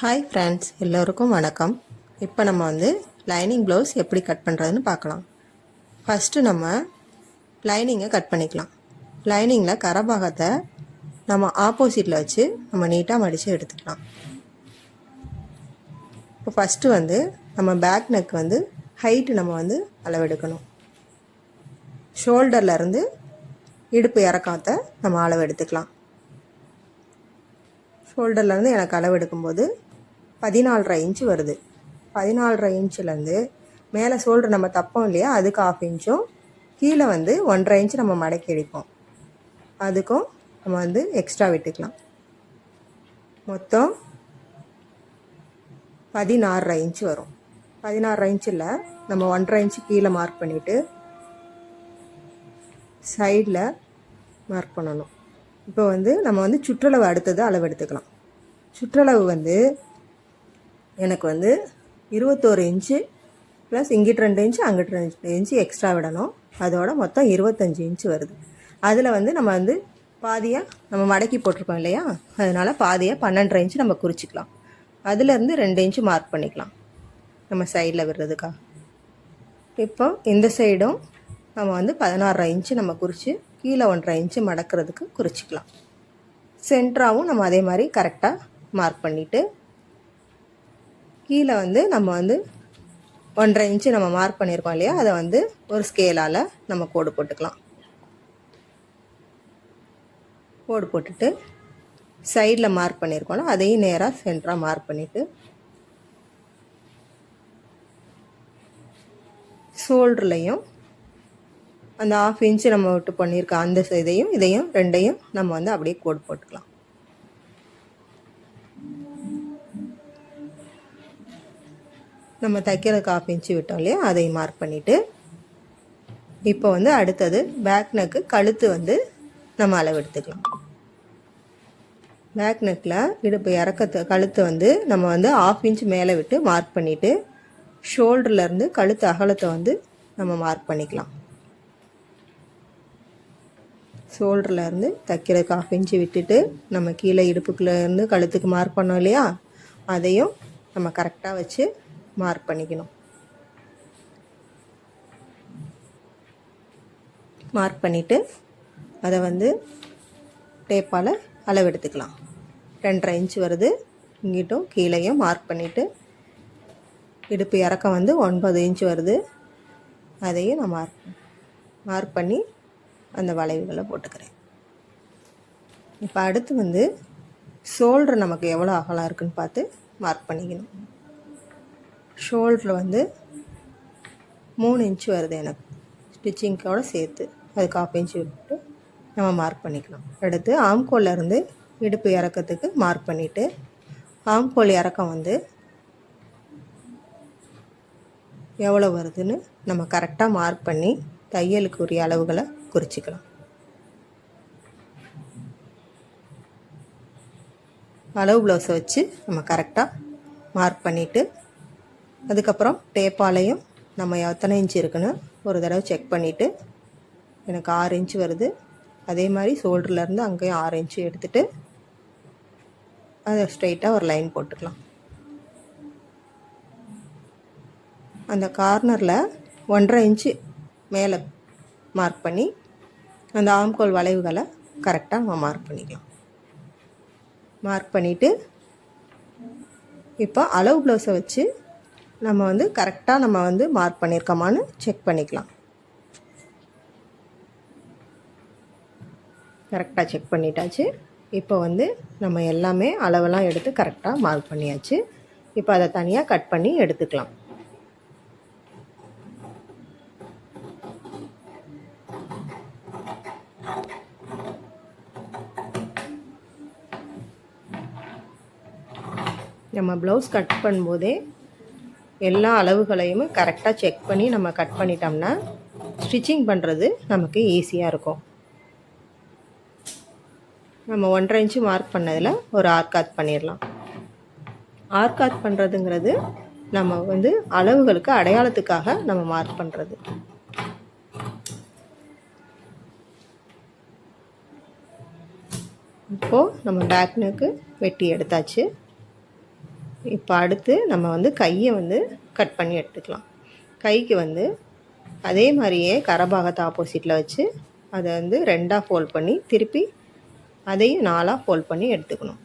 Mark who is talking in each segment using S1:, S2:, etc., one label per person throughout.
S1: Hi friends எல்லோருக்கும் வணக்கம். இப்போ நம்ம வந்து லைனிங் ப்ளவுஸ் எப்படி கட் பண்ணுறதுன்னு பார்க்கலாம். ஃபஸ்ட்டு நம்ம லைனிங்கை கட் பண்ணிக்கலாம். லைனிங்கில் கரபாகத்தை நம்ம ஆப்போசிட்டில் வச்சு நம்ம நீட்டாக மடித்து எடுத்துக்கலாம். இப்போ ஃபஸ்ட்டு வந்து நம்ம பேக் நெக் வந்து ஹைட்டு நம்ம வந்து அளவெடுக்கணும். ஷோல்டர்லேருந்து இடுப்பு இறக்காத்த நம்ம அளவு எடுத்துக்கலாம் ஷோல்டர்லேருந்து எனக்கு அளவு எடுக்கும்போது பதினாலரை இன்ச்சு வருது. பதினாலரை இன்ச்சுலேருந்து மேலே ஷோல்டர் நம்ம தப்போம் இல்லையா? அதுக்கு ஆஃப் இன்ச்சும் கீழே வந்து ஒன்றரை இன்ச்சு நம்ம மடக்கி அடிப்போம் அதுக்கும் நம்ம வந்து எக்ஸ்ட்ரா விட்டுக்கலாம். மொத்தம் பதினாறரை இன்ச்சு வரும். பதினாறரை இன்ச்சில் நம்ம ஒன்றரை இன்ச்சு கீழே மார்க் பண்ணிவிட்டு சைடில் மார்க் பண்ணணும். இப்போ வந்து நம்ம வந்து சுற்றளவு அடுத்தது அளவு எடுத்துக்கலாம். சுற்றளவு வந்து எனக்கு வந்து இருபத்தோரு இன்ச்சு ப்ளஸ் இங்கிட்டு ரெண்டு இன்ச்சு அங்கிட்டு ரெண்டு இன்ச்சு எக்ஸ்ட்ரா விடணும். அதோட மொத்தம் இருபத்தஞ்சி இன்ச்சு வருது. அதில் வந்து நம்ம வந்து பாதியாக நம்ம மடக்கி போட்டிருக்கோம் இல்லையா? அதனால் பாதியாக பன்னெண்டரை இன்ச்சு நம்ம குறிச்சிக்கலாம். அதுலேருந்து ரெண்டு இன்ச்சு மார்க் பண்ணிக்கலாம். நம்ம சைடில் விடுறதுக்கா. இப்போ இந்த சைடும் நம்ம வந்து பதினாறரை இன்ச்சு நம்ம குறித்து கீழே ஒன்றரை இன்ச்சு மடக்கிறதுக்கு குறிச்சிக்கலாம். சென்ட்ராவும் நம்ம அதே மாதிரி கரெக்டாக மார்க் பண்ணிவிட்டு கீழே வந்து நம்ம வந்து ஒன்றரை இன்ச்சு நம்ம மார்க் பண்ணியிருக்கோம் இல்லையா? அதை வந்து ஒரு ஸ்கேலால் நம்ம கோடு போட்டுக்கலாம். கோடு போட்டுட்டு சைடில் மார்க் பண்ணியிருக்கோம்ல அதையும் நேராக சென்டராக மார்க் பண்ணிவிட்டு ஷோல்டர்லையும் அந்த ஆஃப் இன்ச்சு நம்ம விட்டு பண்ணியிருக்க அந்த இதையும் இதையும் ரெண்டையும் நம்ம வந்து அப்படியே கோடு போட்டுக்கலாம். நம்ம தைக்கிறதுக்கு ஆஃப் இன்ச்சு விட்டோம் இல்லையா? அதையும் மார்க் பண்ணிவிட்டு இப்போ வந்து அடுத்தது பேக் நெக்கு கழுத்து வந்து நம்ம அளவெடுத்துக்கலாம் பேக் நெக்கில் இடுப்பு இறக்கத்து கழுத்து வந்து நம்ம வந்து ஆஃப் இன்ச் மேலே விட்டு மார்க் பண்ணிவிட்டு ஷோல்டர்லேருந்து கழுத்து அகலத்தை வந்து நம்ம மார்க் பண்ணிக்கலாம். ஷோல்டர்லேருந்து தைக்கிறதுக்கு ஆஃப் இன்ச்சு விட்டுட்டு நம்ம கீழே இடுப்புக்குள்ளே இருந்து கழுத்துக்கு மார்க் பண்ணோம் இல்லையா? அதையும் நம்ம கரெக்டாக வச்சு மார்க் பண்ணிக்கணும். மார்க் பண்ணிவிட்டு அதை வந்து டேப்பால் அளவெடுத்துக்கலாம். ரெண்டரை இன்ச் வருது. இங்கிட்டும் கீழேயும் மார்க் பண்ணிவிட்டு இடுப்பு இறக்கம் வந்து ஒன்பது இன்ச் வருது. அதையும் நான் மார்க் மார்க் பண்ணி அந்த வளைவுகளை போட்டுக்கிறேன். இப்போ அடுத்து வந்து ஷோல்டர் நமக்கு எவ்வளோ அகலம் இருக்குன்னு பார்த்து மார்க் பண்ணிக்கணும். ஷோல்டர் வந்து மூணு இன்ச்சு வருது எனக்கு. ஸ்டிச்சிங்கோடு சேர்த்து. அதுக்கு ஆஃப் இன்ச்சு விட்டு நம்ம மார்க் பண்ணிக்கலாம். அடுத்து ஆம்கோல்லேருந்து இடுப்பு இறக்கத்துக்கு மார்க் பண்ணிவிட்டு ஆம்கோல் இறக்கம் வந்து எவ்வளோ வருதுன்னு நம்ம கரெக்டாக மார்க் பண்ணி தையலுக்கு உரிய அளவுகளை குறிச்சிக்கலாம். அளவு ப்ளவுஸை வச்சு நம்ம கரெக்டாக மார்க் பண்ணிவிட்டு அதுக்கப்புறம் டேப்பாலையும் நம்ம எத்தனை இன்ச் இருக்குன்னு ஒரு தடவை செக் பண்ணிவிட்டு எனக்கு ஆறு இன்ச் வருது. அதே மாதிரி ஷோல்டர்லேருந்து அங்கேயும் ஆறு இன்ச்சு எடுத்துகிட்டு அதை ஸ்ட்ரைட்டாக ஒரு லைன் போட்டுக்கலாம். அந்த கார்னரில் ஒன்றரை இன்ச்சு மேலே மார்க் பண்ணி அந்த ஆம்கோல் வளைவுகளை கரெக்டாக நம்ம மார்க் பண்ணிக்கலாம். மார்க் பண்ணிவிட்டு இப்போ அளவு ப்ளவுஸை வச்சு நம்ம வந்து கரெக்டாக நம்ம வந்து மார்க் பண்ணியிருக்கோமான்னு செக் பண்ணிக்கலாம். கரெக்டாக செக் பண்ணிட்டாச்சு. இப்போ வந்து நம்ம எல்லாமே அளவெல்லாம் எடுத்து கரெக்டாக மார்க் பண்ணியாச்சு. இப்போ அதை தனியாக கட் பண்ணி எடுத்துக்கலாம். நம்ம ப்ளவுஸ் கட் பண்ணும்போதே எல்லா அளவுகளையும் கரெக்டாக செக் பண்ணி நம்ம கட் பண்ணிட்டோம்னா ஸ்டிச்சிங் பண்ணுறது நமக்கு ஈஸியாக இருக்கும். நம்ம ஒன்றரை இன்ச்சு மார்க் பண்ணதில் ஒரு ஆர்காத் பண்ணிடலாம். ஆர்காத் பண்ணுறதுங்கிறது நம்ம வந்து அளவுகளுக்கு அடையாளத்துக்காக நம்ம மார்க் பண்ணுறது இப்போது நம்ம பேக்னுக்கு வெட்டி எடுத்தாச்சு. இப்போ அடுத்து நம்ம வந்து கையை வந்து கட் பண்ணி எடுத்துக்கலாம். கைக்கு வந்து அதே மாதிரியே கரபாகத்தை ஆப்போசிட்டில் வச்சு அதை வந்து ரெண்டாக ஃபோல்ட் பண்ணி திருப்பி அதையும் நாலாக ஃபோல்ட் பண்ணி எடுத்துக்கணும்.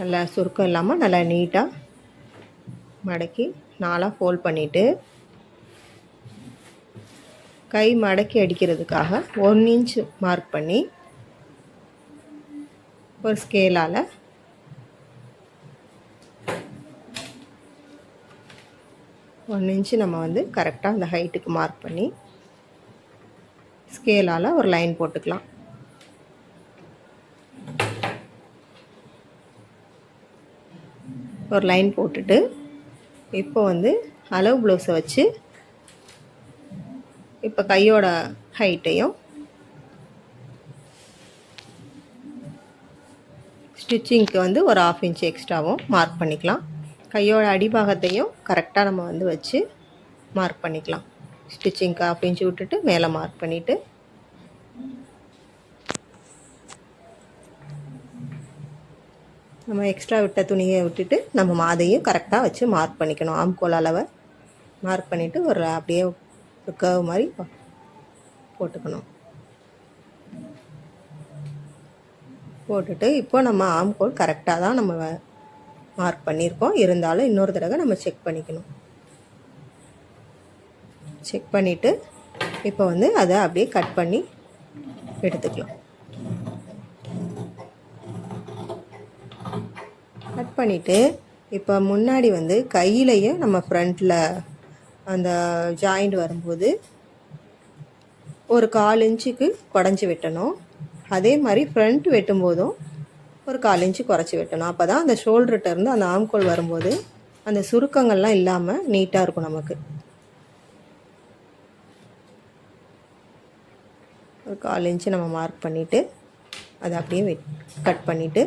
S1: நல்லா சுருக்கம் இல்லாமல் நல்லா நீட்டாக மடக்கி நாலாக ஃபோல்ட் பண்ணிவிட்டு கை மடக்கி அடிக்கிறதுக்காக ஒன் இன்ச் மார்க் பண்ணி ஒரு ஸ்கேலால் ஒன் இன்ச்சு நம்ம வந்து கரெக்டாக அந்த ஹைட்டுக்கு மார்க் பண்ணி ஸ்கேலால் ஒரு லைன் போட்டுக்கலாம். ஒரு லைன் போட்டுட்டு இப்போ வந்து அளவு ப்ளவுஸை வச்சு இப்போ கையோட ஹைட்டையும் ஸ்டிச்சிங்க்கு வந்து ஒரு ஆஃப் இன்ச் எக்ஸ்ட்ராவும் மார்க் பண்ணிக்கலாம். கையோட அடிபாகத்தையும் கரெக்டாக நம்ம வந்து வச்சு மார்க் பண்ணிக்கலாம். ஸ்டிச்சிங்க்கு ஆஃப் விட்டுட்டு மேலே மார்க் பண்ணிவிட்டு நம்ம எக்ஸ்ட்ரா விட்ட துணியை விட்டுட்டு நம்ம மாதையும் கரெக்டாக வச்சு மார்க் பண்ணிக்கணும். ஆம்கோல் அளவை மார்க் பண்ணிவிட்டு ஒரு அப்படியே ஒரு கர்வ் மாதிரி போட்டுக்கணும். போட்டுட்டு இப்போ நம்ம ஆம்கோல் கரெக்டாக தான் நம்ம மார்க் பண்ணியிருக்கோம் இருந்தாலும் இன்னொரு தடவை நம்ம செக் பண்ணிக்கணும். செக் பண்ணிவிட்டு இப்போ வந்து அதை அப்படியே கட் பண்ணி எடுத்துக்கலாம். கட் பண்ணிவிட்டு இப்போ முன்னாடி வந்து கையிலையும் நம்ம ஃப்ரண்ட்டில் அந்த ஜாயிண்ட் வரும்போது ஒரு கால் இன்ச்சுக்கு குடஞ்சி வெட்டணும். அதே மாதிரி ஃப்ரண்ட் வெட்டும்போதும் ஒரு கால் இன்ச்சு குறைச்சி வெட்டணும். அப்போ தான் அந்த ஷோல்டர்கிட்டருந்து அந்த ஆம்கோல் வரும்போது அந்த சுருக்கங்கள்லாம் இல்லாமல் நீட்டாக இருக்கும் நமக்கு. ஒரு கால் இன்ச்சு நம்ம மார்க் பண்ணிவிட்டு அதை அப்படியே வெட் கட் பண்ணிவிட்டு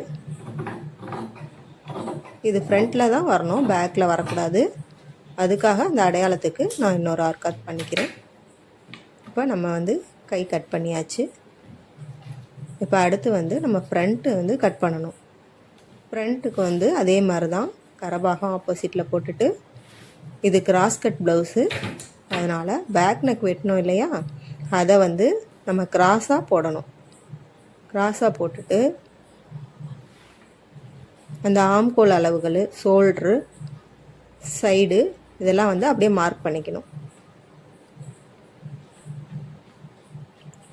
S1: இது ஃப்ரண்ட்டில் தான் வரணும் பேக்கில் வரக்கூடாது. அதுக்காக அந்த அடையாளத்துக்கு நான் இன்னொரு ஆர் கட் பண்ணிக்கிறேன். இப்போ நம்ம வந்து கை கட் பண்ணியாச்சு. இப்போ அடுத்து வந்து நம்ம ஃப்ரண்ட்டு வந்து கட் பண்ணணும். ஃப்ரண்ட்டுக்கு வந்து அதே மாதிரி தான் கரபாகம் ஆப்போசிட்டில் போட்டுட்டு இது கிராஸ் கட் ப்ளவுஸு அதனால் பேக் நெக் வெட்டணும் இல்லையா? அதை வந்து நம்ம கிராஸாக போடணும். கிராஸாக போட்டுட்டு அந்த ஆம்கோல் அளவுகள் ஷோல்ட்ரு சைடு இதெல்லாம் வந்து அப்படியே மார்க் பண்ணிக்கணும்.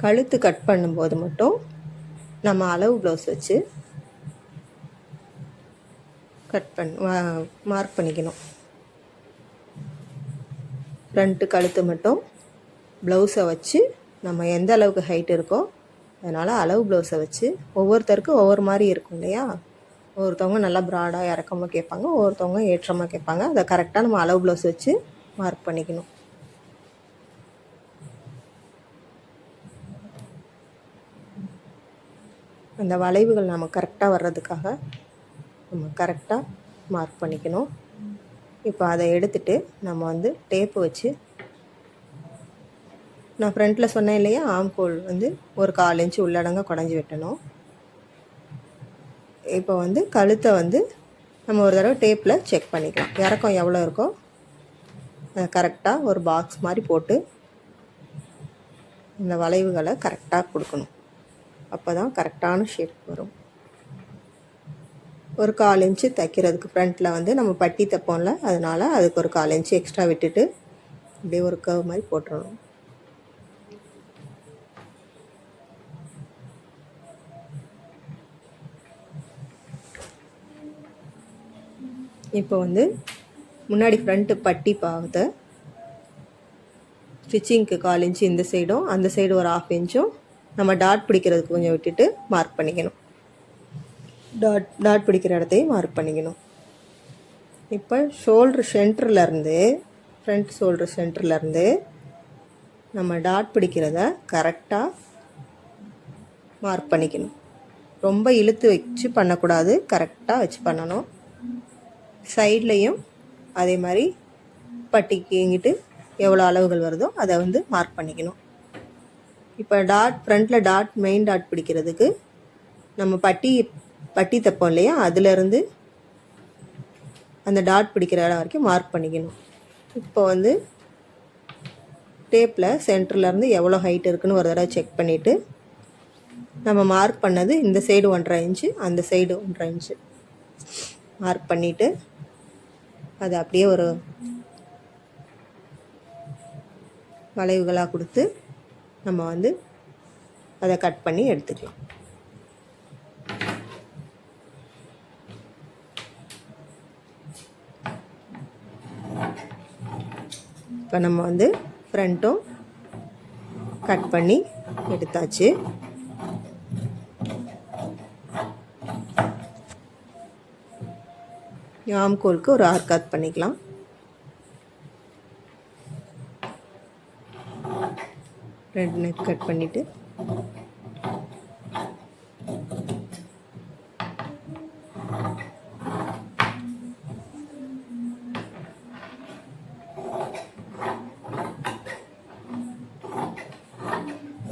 S1: கழுத்து கட் பண்ணும்போது மட்டும் நம்ம அளவு ப்ளவுஸ் வச்சு கட் பண் மார்க் பண்ணிக்கணும். ஃப்ரண்ட்டு கழுத்து மட்டும் ப்ளவுஸை வச்சு நம்ம எந்த அளவுக்கு ஹைட் இருக்கோ அதனால் அளவு ப்ளவுஸை வச்சு ஒவ்வொருத்தருக்கும் ஒவ்வொரு மாதிரி இருக்கும் இல்லையா? ஒவ்வொருத்தவங்க நல்லா ப்ராடாக இறக்கமாக கேட்பாங்க ஒவ்வொருத்தவங்க ஏற்றமாக கேட்பாங்க. அதை கரெக்டாக நம்ம அளவு ப்ளவுஸ் வச்சு மார்க் பண்ணிக்கணும். அந்த வளைவுகள் நம்ம கரெக்டாக வர்றதுக்காக நம்ம கரெக்டாக மார்க் பண்ணிக்கணும். இப்போ அதை எடுத்துட்டு நம்ம வந்து டேப்பு வச்சு நான் ஃப்ரண்ட்டில் சொன்னேன் இல்லையா ஆம்கோல் வந்து ஒரு கால் இன்ச்சு உள்ளடங்க குடஞ்சி வெட்டணும். இப்போ வந்து கழுத்தை வந்து நம்ம ஒரு தடவை டேப்பில் செக் பண்ணிக்கலாம். இறக்கம் எவ்வளோ இருக்கோ கரெக்டாக ஒரு பாக்ஸ் மாதிரி போட்டு இந்த வளைவுகளை கரெக்டாக கொடுக்கணும். அப்போ தான் கரெக்டான ஷேப் வரும். ஒரு கால் இன்ச்சு தைக்கிறதுக்கு ஃப்ரண்ட்டில் வந்து நம்ம பட்டி தைப்போம்ல அதனால் அதுக்கு ஒரு கால் இன்ச்சு எக்ஸ்ட்ரா விட்டுட்டு அப்படியே ஒரு கவ் மாதிரி போட்டுடணும் இப்போ வந்து முன்னாடி ஃப்ரண்ட்டு பட்டி பாகத்தை ஸ்டிச்சிங்க்கு கால் இன்ச்சு இந்த சைடும் அந்த சைடு ஒரு ஆஃப் இன்ச்சும் நம்ம டாட் பிடிக்கிறதுக்கு கொஞ்சம் விட்டுட்டு மார்க் பண்ணிக்கணும். டாட் டாட் பிடிக்கிற இடத்தையும் மார்க் பண்ணிக்கணும். இப்போ ஷோல்ட்ரு சென்டர்லேருந்து ஃப்ரண்ட் ஷோல்ட்ரு சென்டர்லேருந்து நம்ம டாட் பிடிக்கிறத கரெக்டாக மார்க் பண்ணிக்கணும். ரொம்ப இழுத்து வச்சு பண்ணக்கூடாது கரெக்டாக வச்சு பண்ணணும். சைட்லேயும் அதே மாதிரி பட்டிக்கு இங்கிட்டு எவ்வளோ அளவுகள் வருதோ அதை வந்து மார்க் பண்ணிக்கணும். இப்போ டாட் ஃப்ரண்ட்டில் டாட் மெயின் டாட் பிடிக்கிறதுக்கு நம்ம பட்டி பட்டி தைப்போம் இல்லையா? அதுலேருந்து அந்த டாட் பிடிக்கிற இடம் வரைக்கும் மார்க் பண்ணிக்கணும். இப்போ வந்து டேப்பில் சென்டர்லேருந்து எவ்வளோ ஹைட் இருக்குன்னு ஒரு தடவை செக் பண்ணிவிட்டு நம்ம மார்க் பண்ணது இந்த சைடு ஒன்றரை இன்ச்சு அந்த சைடு ஒன்றரை இன்ச்சு மார்க் பண்ணிவிட்டு அது அப்படியே ஒரு வளைவுகளாக கொடுத்து நம்ம வந்து அதை கட் பண்ணி எடுத்துக்கலாம். இப்போ நம்ம வந்து ஃப்ரண்ட்டும் கட் பண்ணி எடுத்தாச்சு. ஆம்கோலுக்கு ஒரு ஆர் கட் பண்ணிக்கலாம். ரெண்டு நெக் கட் பண்ணிவிட்டு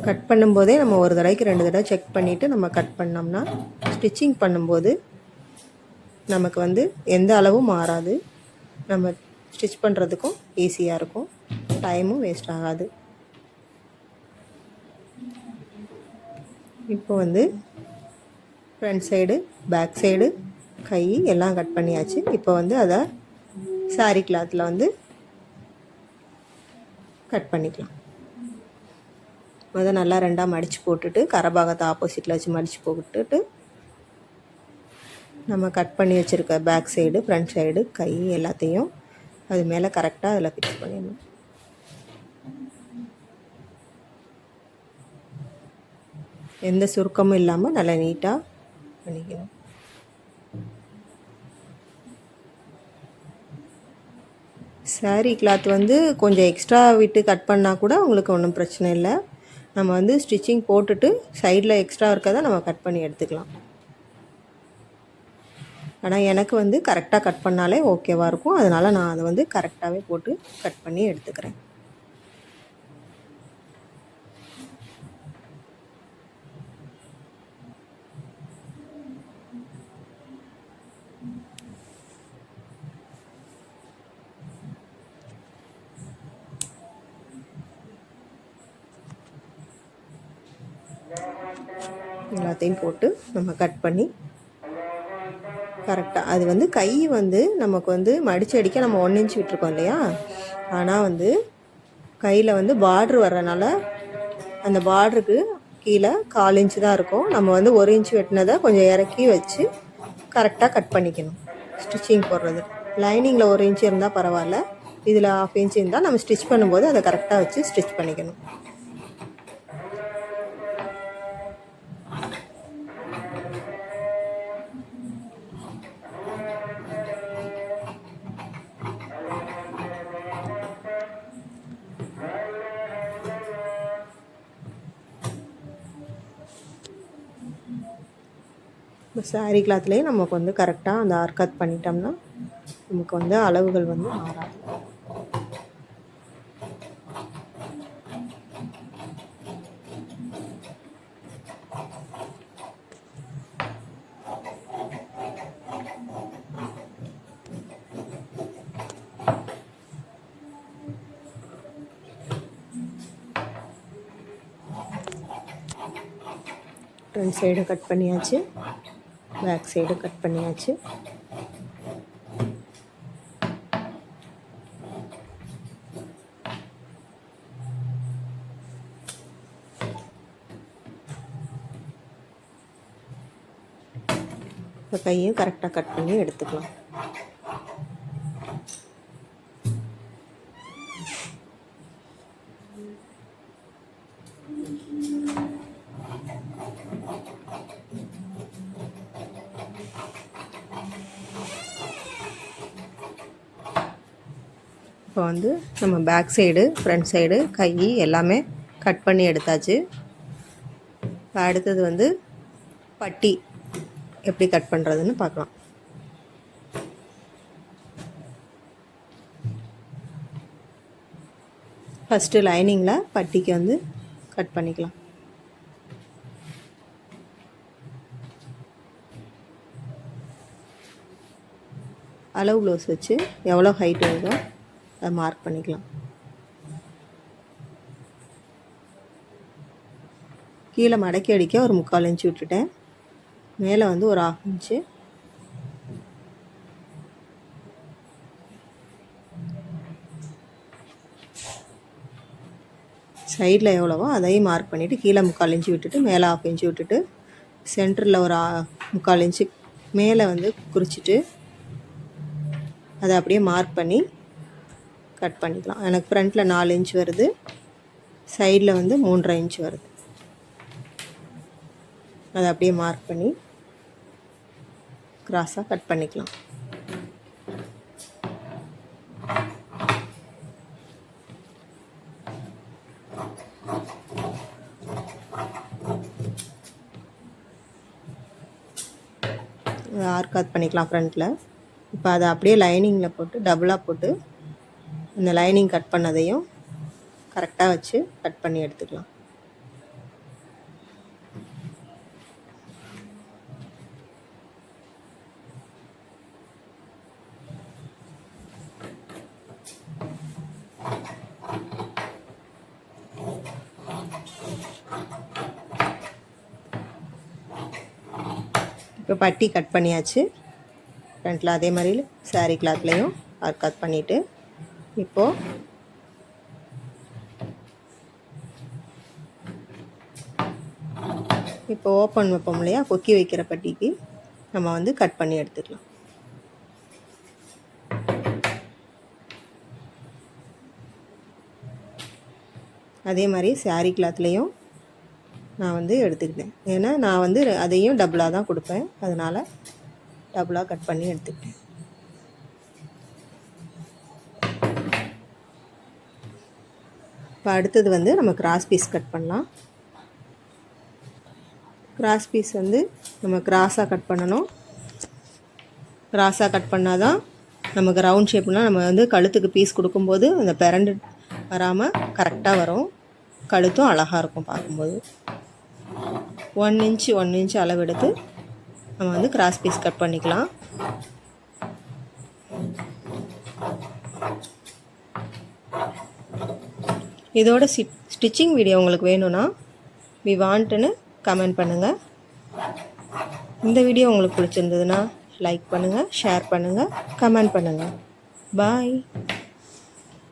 S1: கட் பண்ணும்போதே நம்ம ஒரு தடவைக்கு ரெண்டு தடவை செக் பண்ணிவிட்டு நம்ம கட் பண்ணோம்னா ஸ்டிச்சிங் பண்ணும்போது நமக்கு வந்து எந்த அளவும் மாறாது. நம்ம ஸ்டிச் பண்ணுறதுக்கும் ஈஸியாக இருக்கும். டைமும் வேஸ்ட் ஆகாது. இப்போ வந்து ஃப்ரண்ட் சைடு பேக் சைடு கை எல்லாம் கட் பண்ணியாச்சு. இப்போ வந்து அதை சாரீ கிளாத்தில் வந்து கட் பண்ணிக்கலாம். அதை நல்லா ரெண்டாக மடித்து போட்டுட்டு கரபாகத்தை ஆப்போசிட்டில் வச்சு மடித்து போட்டுட்டு நம்ம கட் பண்ணி வச்சுருக்க பேக் சைடு ஃப்ரண்ட் சைடு கை எல்லாத்தையும் அது மேலே கரெக்டாக அதில் ஃபிக்ஸ் பண்ணிடணும். எந்த சுருக்கமும் இல்லாமல் நல்லா நீட்டாக பண்ணிக்கணும். சாரீ கிளாத் வந்து கொஞ்சம் எக்ஸ்ட்ரா விட்டு கட் பண்ணால் கூட உங்களுக்கு ஒன்றும் பிரச்சனை இல்லை. நம்ம வந்து ஸ்டிச்சிங் போட்டுட்டு சைடில் எக்ஸ்ட்ரா இருக்கதை நம்ம கட் பண்ணி எடுத்துக்கலாம். ஆனால் எனக்கு வந்து கரெக்டாக கட் பண்ணாலே ஓகேவாக இருக்கும். அதனால் நான் அதை வந்து கரெக்டாகவே போட்டு கட் பண்ணி எடுத்துக்கிறேன் எல்லாத்தையும் போட்டு நம்ம கட் பண்ணி கரெக்டாக அது வந்து கை வந்து நமக்கு வந்து மடிச்சு அடிக்க நம்ம ஒன் இன்ச் விட்டுருக்கோம் இல்லையா? ஆனால் வந்து கையில் வந்து பார்ட்ரு வர்றனால அந்த பார்ட்ருக்கு கீழே கால் இன்ச்சு தான் இருக்கும். நம்ம வந்து ஒரு இன்ச் வெட்டினதை கொஞ்சம் இறக்கி வச்சு கரெக்டாக கட் பண்ணிக்கணும். ஸ்டிச்சிங் போடுறது. லைனிங்கில் ஒரு இன்ச் இருந்தால் பரவாயில்ல. இதில் ஆஃப் இன்ச்சு இருந்தால் நம்ம ஸ்டிச் பண்ணும்போது அதை கரெக்டாக வச்சு ஸ்டிச் பண்ணிக்கணும். சாரீ கிளாத்லேயே நமக்கு வந்து கரெக்டாக அந்த ஆர் கட் பண்ணிட்டோம்னா நமக்கு வந்து அளவுகள் வந்து மாறாது. ஃப்ரண்ட் சைடு கட் பண்ணியாச்சு. பேக் சைடு கட் பண்ணியாச்சு. இப்போ கையும் கரெக்டாக கட் பண்ணி எடுத்துக்கலாம். இப்போ வந்து நம்ம பேக் சைடு ஃப்ரண்ட் சைடு கை எல்லாமே கட் பண்ணி எடுத்தாச்சு. இப்போ அடுத்தது வந்து பட்டி எப்படி கட் பண்ணுறதுன்னு பார்க்கலாம். ஃபஸ்ட்டு லைனிங்கில் பட்டிக்கு வந்து கட் பண்ணிக்கலாம். அளவு ப்ளவுஸ் வச்சு எவ்வளோ ஹைட் வருதோ அதை மார்க் பண்ணிக்கலாம். கீழே மடக்கி அடிக்க ஒரு முக்கால் இன்ச்சு விட்டுட்டேன். மேலே வந்து ஒரு ஆஃப் இன்ச்சு சைடில் எவ்வளவோ அதையும் மார்க் பண்ணிவிட்டு கீழே முக்கால் இன்ச்சு விட்டுட்டு மேலே ஆஃப் இன்ச்சு விட்டுட்டு சென்டரில் ஒரு முக்கால் இன்ச்சு மேலே வந்து குறிச்சிட்டு அதை அப்படியே மார்க் பண்ணி கட் பண்ணிக்கலாம். எனக்கு ஃப்ரண்ட்டில் நாலு இன்ச் வருது. சைடில் வந்து மூன்றரை இன்ச் வருது. அதை அப்படியே மார்க் பண்ணி கிராஸாக கட் பண்ணிக்கலாம். ஆர்க் கட் பண்ணிக்கலாம் ஃப்ரண்ட்டில் இப்போ அதை அப்படியே லைனிங்கில் போட்டு டபுளாக போட்டு இந்த லைனிங் கட் பண்ணதையும் கரெக்டாக வச்சு கட் பண்ணி எடுத்துக்கலாம். இப்போ பட்டி கட் பண்ணியாச்சு. ஃப்ரண்ட்டில் அதே மாதிரி சாரீ கிளாத்லேயும் ஆர்க் கட் பண்ணிவிட்டு இப்போது இப்போ ஓப்பன் வைப்போம் இல்லையா? கொக்கி வைக்கிற பட்டிக்கு நம்ம வந்து கட் பண்ணி எடுத்துக்கலாம். அதே மாதிரி saree கிளாத்லேயும் நான் வந்து எடுத்துக்கிட்டேன். ஏன்னா நான் வந்து அதையும் டபுளாக தான் கொடுப்பேன். அதனால் டபுளாக கட் பண்ணி எடுத்துக்கிட்டேன். இப்போ அடுத்தது வந்து நம்ம கிராஸ் பீஸ் கட் பண்ணலாம். கிராஸ் பீஸ் வந்து நம்ம கிராஸாக கட் பண்ணணும். கிராஸாக கட் பண்ணால் தான் நமக்கு ரவுண்ட் ஷேப்னால் நம்ம வந்து கழுத்துக்கு பீஸ் கொடுக்கும்போது அந்த பிறண்டு வராமல் கரெக்டாக வரும். கழுத்தும் அழகாக இருக்கும் பார்க்கும்போது. ஒன் இன்ச் ஒன் இன்ச் அளவெடுத்து நம்ம வந்து கிராஸ் பீஸ் கட் பண்ணிக்கலாம். இதோட சி ஸ்டிச்சிங் வீடியோ உங்களுக்கு வேணும்னா வி வாண்ட்டுன்னு கமெண்ட் பண்ணுங்கள் இந்த வீடியோ உங்களுக்கு பிடிச்சிருந்ததுன்னா லைக் பண்ணுங்கள் ஷேர் பண்ணுங்கள் கமெண்ட் பண்ணுங்கள் பாய்